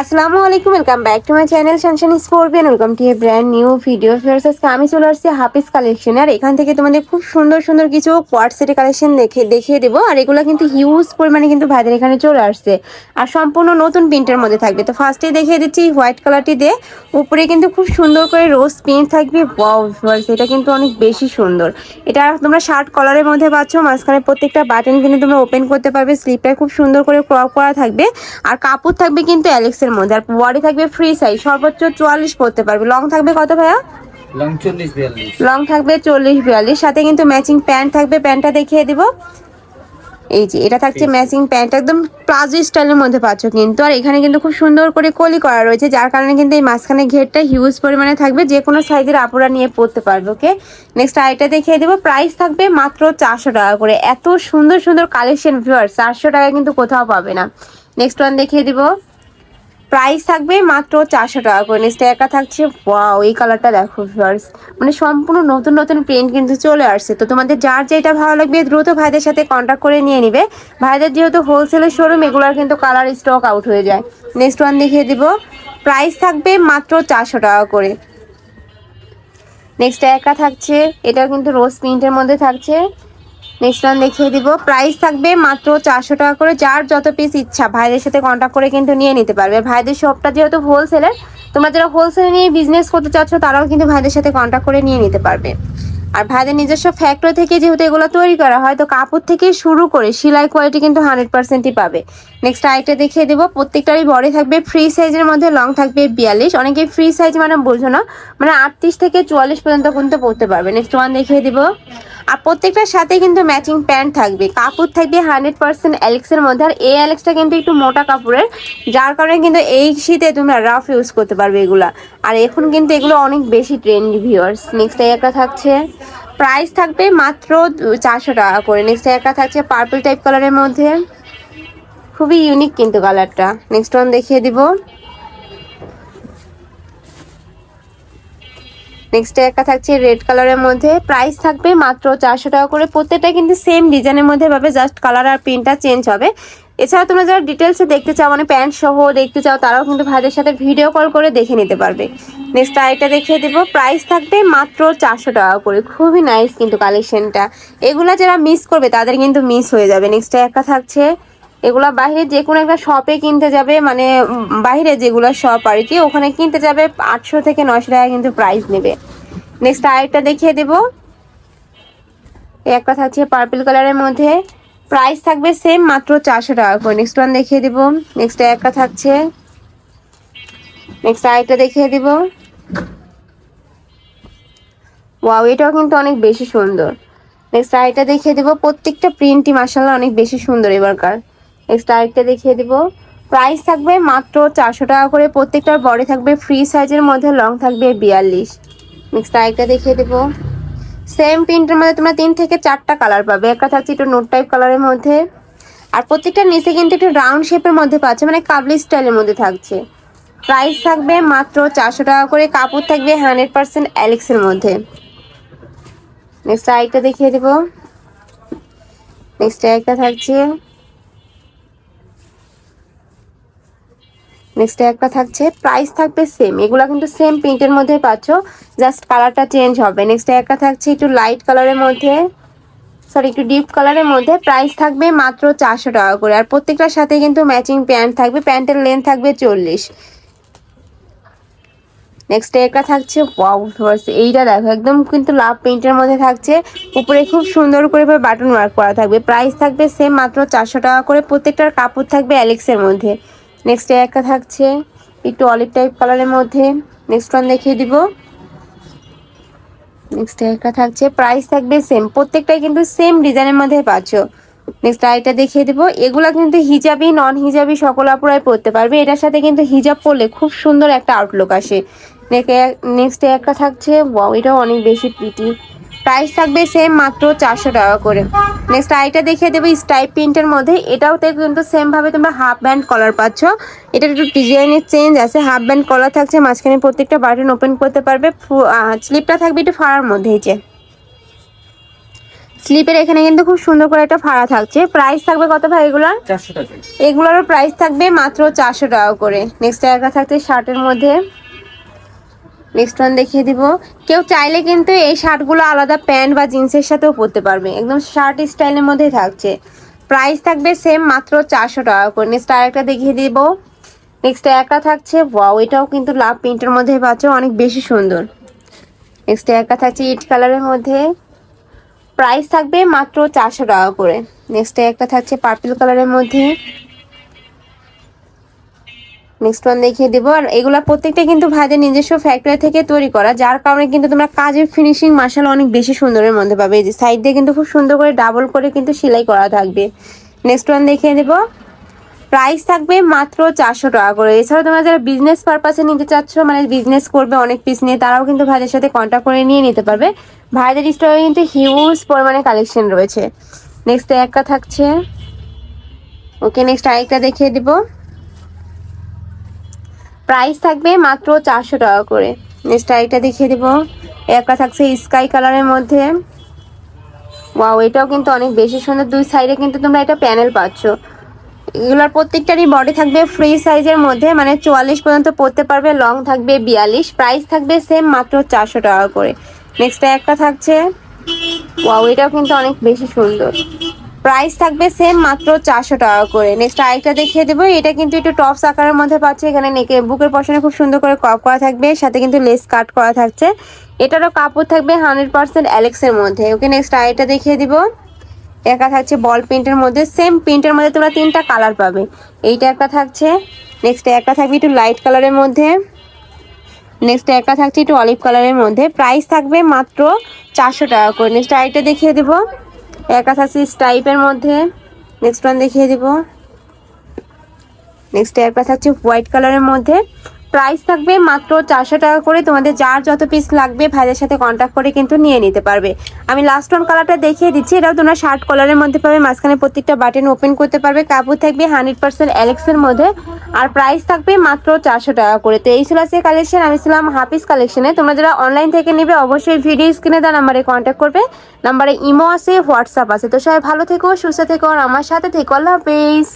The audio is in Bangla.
আসসালামু আলাইকুম welcome back to my channel শানশান scorpion welcome to a brand new video আজকে আমি চলে আসছি হাফিজ কালেকশন আর এখান থেকে তোমাদের খুব সুন্দর সুন্দর কিছু কোয়ার্ট কালেকশন দেখে, দেখিয়ে দেবো। আর এগুলো কিন্তু হিউজ পরিমাণে কিন্তু ভাইদের এখানে চলে আসছে। আর সম্পূর্ণ নতুন প্রিন্টের মধ্যে থাকবে। তো ফার্স্টে দেখিয়ে দিচ্ছি হোয়াইট কালারটি দিয়ে। উপরে কিন্তু খুব সুন্দর করে রোজ প্রিন্ট থাকবে। ওয়াও ভিউয়ার্স এটা কিন্তু অনেক বেশি সুন্দর। এটা তোমরা শার্ট কলারের মধ্যে পাচ্ছ। মাঝখানে প্রত্যেকটা বাটন কিন্তু তোমরা ওপেন করতে পারবে। স্লিপটা খুব সুন্দর করে ক্রপ করা থাকবে। আর কাপড় থাকবে কিন্তু অ্যালেক্সের মধ্যে। আর বডি থাকবে ফ্রি সাইজ সর্বোচ্চ চুয়াল্লিশ পড়তে পারবে। লং থাকবে কত ভাইয়া? লং থাকবে চল্লিশ বিয়াল্লিশ। সাথে কিন্তু ম্যাচিং প্যান্ট থাকবে। প্যান্টটা দেখিয়ে দিব। এই যে এটা থাকছে ম্যাচিং প্যান্ট একদম প্লাজো স্টাইলের মধ্যে পাচ্ছ কিন্তু। আর এখানে কিন্তু খুব সুন্দর করে কলি করা রয়েছে যার কারণে কিন্তু এই মাঝখানে ঘেরটা হিউজ পরিমাণে থাকবে। যে কোনো সাইজের আপুরা নিয়ে পড়তে পারবে ওকে নেক্সট আইটা দেখিয়ে দেবো। প্রাইস থাকবে মাত্র চারশো টাকা করে। এত সুন্দর সুন্দর কালেকশন ভিউয়ার চারশো টাকা কিন্তু কোথাও পাবে না। নেক্সট ওয়ান দেখিয়ে দিব। প্রাইস থাকবে মাত্র চারশো টাকা করে। নেক্সট একা থাকছে ওয়াও এই কালারটা দেখো ভিউয়ার্স মানে সম্পূর্ণ নতুন নতুন প্রিন্ট কিন্তু চলে আসছে। তো তোমাদের যার যেটা ভালো লাগবে, দ্রুত ভাইদের সাথে কন্ট্যাক্ট করে নিয়ে নিবে। ভাইদের যেহেতু হোলসেলের শোরুম এগুলোর কিন্তু কালার স্টক আউট হয়ে যায়। নেক্সট ওয়ান দেখিয়ে দিব। প্রাইস থাকবে মাত্র চারশো টাকা করে। নেক্সট একা থাকছে এটা কিন্তু রোজ প্রিন্টের মধ্যে থাকছে। নেক্সট ওয়ান দেখিয়ে দিব। প্রাইস থাকবে মাত্র চারশো টাকা করে। যার যত পিস ইচ্ছা, ভাইদের সাথে কন্ট্যাক্ট করে কিন্তু নিয়ে নিতে পারবে। ভাইদের শপটা যেহেতু হোলসেলের তোমরা যারা হোলসেলে নিয়ে বিজনেস করতে চাচ্ছ, তারাও কিন্তু ভাইদের সাথে কন্ট্যাক্ট করে নিয়ে নিতে পারবে। আর ভাইদের নিজস্ব ফ্যাক্টরি থেকে যেহেতু এগুলো তৈরি করা হয়, তো কাপড় থেকে শুরু করে সেলাই কোয়ালিটি কিন্তু হান্ড্রেড পার্সেন্টই পাবে। নেক্সট আরেকটা দেখিয়ে দেবো। প্রত্যেকটারই বডি থাকবে ফ্রি সাইজের মধ্যে লং থাকবে বিয়াল্লিশ। অনেকে ফ্রি সাইজ মানে বোঝো না মানে আটত্রিশ থেকে চুয়াল্লিশ পর্যন্ত কিন্তু পড়তে পারবে। নেক্সট ওয়ান দেখিয়ে দিব। আর প্রত্যেকটার সাথে কিন্তু ম্যাচিং প্যান্ট থাকবে। কাপড় থাকবে হান্ড্রেড পার্সেন্ট অ্যালেক্সের মধ্যে। আর এই অ্যালেক্সটা কিন্তু একটু মোটা কাপড়ের, যার কারণে কিন্তু এই শীতে তোমরা রাফ ইউজ করতে পারবে এগুলা। আর এখন কিন্তু এগুলো অনেক বেশি ট্রেন্ডি ভিউয়ার্স নেক্সট একটা থাকছে প্রাইস থাকবে মাত্র চারশো টাকা করে। নেক্সট একটা থাকছে পার্পল টাইপ কালারের মধ্যে। খুবই ইউনিক কিন্তু কালারটা নেক্সট ওয়ান দেখিয়ে দিব। নেক্সট একটা থাকছে রেড কালারের মধ্যে। প্রাইস থাকবে মাত্র চারশো টাকা করে। প্রত্যেকটা কিন্তু সেম ডিজাইনের মধ্যে পাবে। জাস্ট কালার আর প্রিন্টটা চেঞ্জ হবে। এছাড়া তোমরা যারা ডিটেলসে দেখতে চাও মানে প্যান্ট সহ দেখতে চাও, তারাও কিন্তু ভাইদের সাথে ভিডিও কল করে দেখে নিতে পারবে। নেক্সট আরেকটা দেখিয়ে দেবো। প্রাইস থাকবে মাত্র চারশো টাকা করে। খুবই নাইস কিন্তু কালেকশনটা এগুলা যারা মিস করবে, তাদের কিন্তু মিস হয়ে যাবে। নেক্সট একটা থাকছে এগুলা বাইরে যে কোনো একটা শপে কিনতে যাবে মানে বাইরে যেগুলো শপ আর কি, ওখানে কিনতে যাবে, আটশো থেকে নশো টাকা কিন্তু প্রাইস নেবে। নেক্সট আরেকটা দেখিয়ে দেবো। একটা থাকছে পার্পল কালারের মধ্যে। প্রাইস থাকবে সেম মাত্র চারশো টাকা করে। নেক্সট ওয়ান দেখিয়ে দিব। নেক্সট একটা থাকছে। নেক্সট আরেকটা দেখিয়ে দিব। ওয়াও এটাও কিন্তু অনেক বেশি সুন্দর। নেক্সট আরেকটা দেখিয়ে দেবো। প্রত্যেকটা প্রিন্টই মাসাল্লাহ অনেক বেশি সুন্দর এবারকার। নেক্সট আরেকটা দেখিয়ে দিব। প্রাইস থাকবে মাত্র চারশো টাকা করে। প্রত্যেকটার বডি থাকবে ফ্রি সাইজের মধ্যে লং থাকবে বিয়াল্লিশ। নেক্সট আরেকটা দেখিয়ে দেবো। সেম প্রিন্টের মধ্যে তোমরা তিন থেকে চারটা কালার পাবে। একটা থাকছে একটু নোট টাইপ কালারের মধ্যে। আর প্রত্যেকটা নিচে কিন্তু একটু রাউন্ড শেপের মধ্যে পাচ্ছে মানে কাবলি স্টাইলের মধ্যে থাকছে। প্রাইস থাকবে মাত্র চারশো টাকা করে। কাপড় থাকবে হান্ড্রেড পারসেন্ট অ্যালেক্সের মধ্যে। নেক্সট আরেকটা দেখিয়ে দেবো। নেক্সট আরেকটা থাকছে নেক্সট একটা থাকছে প্রাইস থাকবে সেম এগুলো কিন্তু সেম প্রিন্টের মধ্যে পাচ্ছ জাস্ট কালারটা চেঞ্জ হবে। নেক্সট একটা থাকছে একটু লাইট কালারের মধ্যে সরি একটু ডিপ কালারের মধ্যে প্রাইস থাকবে মাত্র চারশো টাকা করে। আর প্রত্যেকটার সাথে কিন্তু ম্যাচিং প্যান্ট থাকবে প্যান্টের লেন্থ থাকবে চল্লিশ। নেক্সট একটা থাকছে ওয়াও এইটা দেখো, একদম কিন্তু লাভ প্রিন্টের মধ্যে থাকছে। উপরে খুব সুন্দর করে বাটন ওয়ার্ক করা থাকবে। প্রাইস থাকবে সেম মাত্র চারশো টাকা করে, প্রত্যেকটার কাপড় থাকবে অ্যালেক্সের মধ্যে। নেক্সট একটা থাকছে, একটু অলিভ টাইপ কালারের মধ্যে। নেক্সট ওয়ান দেখিয়ে দিব। নেক্সট একটা থাকছে প্রাইস থাকবে সেম প্রত্যেকটাই কিন্তু সেম ডিজাইনের মধ্যে পাচ্ছ। নেক্সট আরেকটা দেখিয়ে দেবো। এগুলা কিন্তু হিজাবি নন হিজাবি সকল আপুরাই পরতে পারবে। এটার সাথে কিন্তু হিজাব পরলে খুব সুন্দর একটা আউটলুক আসে। নেক্সট একটা থাকছে এটাও অনেক বেশি প্রিটি প্রাইস থাকবে সেম মাত্র চারশো টাকা করে। নেক্সট আইটা দেখিয়ে দেবো স্টাইপ প্রিন্টের মধ্যে। এটাওতে কিন্তু সেমভাবে তোমরা হাফ ব্যান্ড কলার পাচ্ছ। এটা একটু ডিজাইনের চেঞ্জ আছে। হাফ ব্যান্ড কলার থাকছে মাঝখানে প্রত্যেকটা বাটন ওপেন করতে পারবে। স্লিপটা থাকবে একটু ফাড়ার মধ্যেই যে। স্লিপের এখানে কিন্তু খুব সুন্দর করে একটা ফাড়া থাকছে। প্রাইস থাকবে কত ভাই এগুলার? এগুলোরও প্রাইস থাকবে মাত্র চারশো টাকা করে। নেক্সট একটা থাকছে শার্টের মধ্যে। নেক্সট ওয়ান দেখিয়ে দিব। কেউ চাইলে কিন্তু এই শার্টগুলো আলাদা প্যান্ট বা জিন্সের সাথেও পরতে পারবে। একদম শার্ট স্টাইলের মধ্যেই থাকছে। প্রাইস থাকবে সেম মাত্র চারশো টাকা করে। নেক্সট আরেকটা দেখিয়ে দিব। নেক্সট একটা থাকছে। ওয়াও এটাও কিন্তু লাভ প্রিন্টের মধ্যে পাচ্ছ। অনেক বেশি সুন্দর। নেক্সট একটা থাকছে ইট কালারের মধ্যে। প্রাইস থাকবে মাত্র চারশো টাকা করে। নেক্সট একটা থাকছে পার্পল কালারের মধ্যে। নেক্সট ওয়ান দেখিয়ে দেবো। আর এগুলো প্রত্যেকটা কিন্তু ভাইদের নিজস্ব ফ্যাক্টরি থেকে তৈরি করা, যার কারণে কিন্তু তোমরা কাজের ফিনিশিং মাসাল অনেক বেশি সুন্দরের মধ্যে পাবে। এই যে সাইড দিয়ে কিন্তু খুব সুন্দর করে ডাবল করে কিন্তু সেলাই করা থাকবে। নেক্সট ওয়ান দেখিয়ে দেবো। প্রাইস থাকবে মাত্র চারশো টাকা করে। এছাড়াও তোমরা যারা বিজনেস পারপাসে নিতে চাচ্ছ মানে বিজনেস করবে অনেক পিস নিয়ে, তারাও কিন্তু ভাইদের সাথে কন্ট্যাক্ট করে নিয়ে নিতে পারবে। ভাইদের স্টোরে কিন্তু হিউজ পরিমাণে কালেকশন রয়েছে। নেক্সট একটা থাকছে। ওকে নেক্সট আরেকটা দেখিয়ে দিব। প্রাইস থাকবে মাত্র চারশো টাকা করে। নেক্সট আরেকটা দেখিয়ে দেবো। একটা থাকছে স্কাই কালারের মধ্যে। ওয়াও এটাও কিন্তু অনেক বেশি সুন্দর। দুই সাইডে কিন্তু তোমরা এটা প্যানেল পাচ্ছ। এগুলোর প্রত্যেকটারই বডি থাকবে ফ্রি সাইজের মধ্যে মানে চুয়াল্লিশ পর্যন্ত পড়তে পারবে লং থাকবে বিয়াল্লিশ। প্রাইস থাকবে সেম মাত্র চারশো টাকা করে। নেক্সট একটা থাকছে। ওয়াও এটাও কিন্তু অনেক বেশি সুন্দর। প্রাইস থাকবে সেম মাত্র চারশো টাকা করে। নেক্সট আরেকটা দেখিয়ে দেবো, এটা কিন্তু একটু টপস আকারের মধ্যে পাচ্ছে। এখানে নেকে বুকের পশনে খুব সুন্দর করে কপ করা থাকবে, সাথে কিন্তু লেস কাট করা থাকছে। এটারও কাপড় থাকবে হান্ড্রেড পার্সেন্ট অ্যালেক্সের মধ্যে। ওকে নেক্সট আরেকটা দেখিয়ে দিব। একা থাকছে বল প্রিন্টের মধ্যে। সেম প্রিন্টের মধ্যে তোমরা তিনটা কালার পাবে। এইটা একটা থাকছে। নেক্সট একটা থাকবে একটু লাইট কালারের মধ্যে। নেক্সট একটা থাকছে একটু অলিভ কালারের মধ্যে। প্রাইস থাকবে মাত্র চারশো টাকা করে। নেক্সট আরেকটা দেখিয়ে দিব। একটা আছে স্টাইপের মধ্যে। নেক্সট ওয়ান দেখিয়ে দিব। নেক্সট একটা থাকছে হোয়াইট কালারের মধ্যে। প্রাইস থাকবে মাত্র চারশো টাকা করে। তোমাদের যার যত পিস লাগবে, ভাইদের সাথে কন্ট্যাক্ট করে কিন্তু নিয়ে নিতে পারবে। আমি লাস্ট ওয়ান কালারটা দেখিয়ে দিচ্ছি, এটাও তোমরা শার্ট কলারের মধ্যে পাবে। মাঝখানে প্রত্যেকটা বাটন ওপেন করতে পারবে। কাপড় থাকবে হান্ড্রেড পার্সেন্ট অ্যালেক্সের মধ্যে। আর প্রাইস থাকবে মাত্র চারশো টাকা করে। তো এই ছিল কালেকশন আমি ছিলাম হাফিস কালেকশনে তোমরা যারা অনলাইন থেকে নেবে, অবশ্যই ভিডিও স্ক্রিনে দেওয়া নাম্বারে কন্ট্যাক্ট করবে। নাম্বারে ইমো আছে হোয়াটসঅ্যাপ আছে। তো সবাই ভালো থেকো, সুস্থ থেকো, আর আমার সাথে থেকো। আল্লাহ হাফিজ।